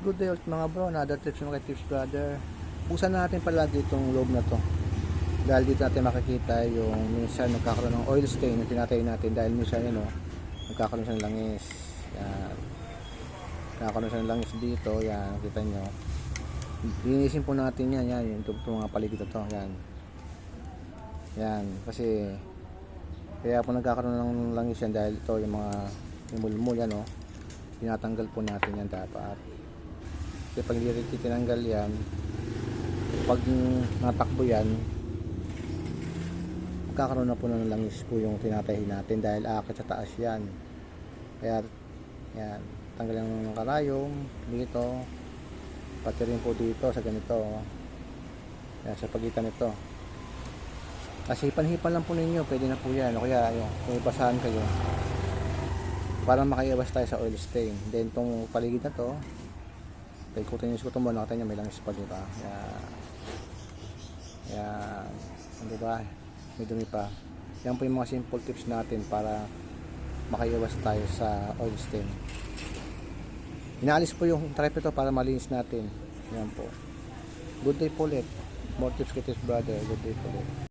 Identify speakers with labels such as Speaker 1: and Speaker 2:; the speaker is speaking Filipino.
Speaker 1: Good day ulit mga bro, another tips mga tips brother. Buksan natin palagi itong loob na to. Dahil dito natin makikita yung minsan nagkakaroon ng oil stain yung tinatay natin dahil minsan yun o, nagkakaroon siya ng langis. Yan. Nagkakaroon siya ng langis dito, yan, kita nyo. Linisin po natin yan, yan, yung, itong mga paligid na to, yan. Yan, kasi kaya po nagkakaroon ng langis yan dahil ito yung mga yung mulmul yan o. Tinatanggal po natin yan dapat. Kasi pag hindi rin tinanggal yan, pag natakbo yan, magkakaroon na po ng langis po yung tinatahi natin dahil akit sa taas yan. Kaya, yan, tanggal ng karayom dito, pati rin po dito sa ganito. Yan, sa pagitan nito. Kasi hipan-hipan lang po ninyo, pwede na po yan. O kaya, yung, kung kayo, para makaiwas tayo sa oil stain. Then, tong paligid na to, paikutin nyo sa kutumbo, nakita nyo may langis pa, di ba? Yan. Yan. Di ba? May dumi pa. Yan po yung mga simple tips natin para makaiwas tayo sa oil stain. Inaalis po yung trap ito para malinis natin. Yan po. Good day po ulit. More tips kay Tips Brother. Good day po ulit.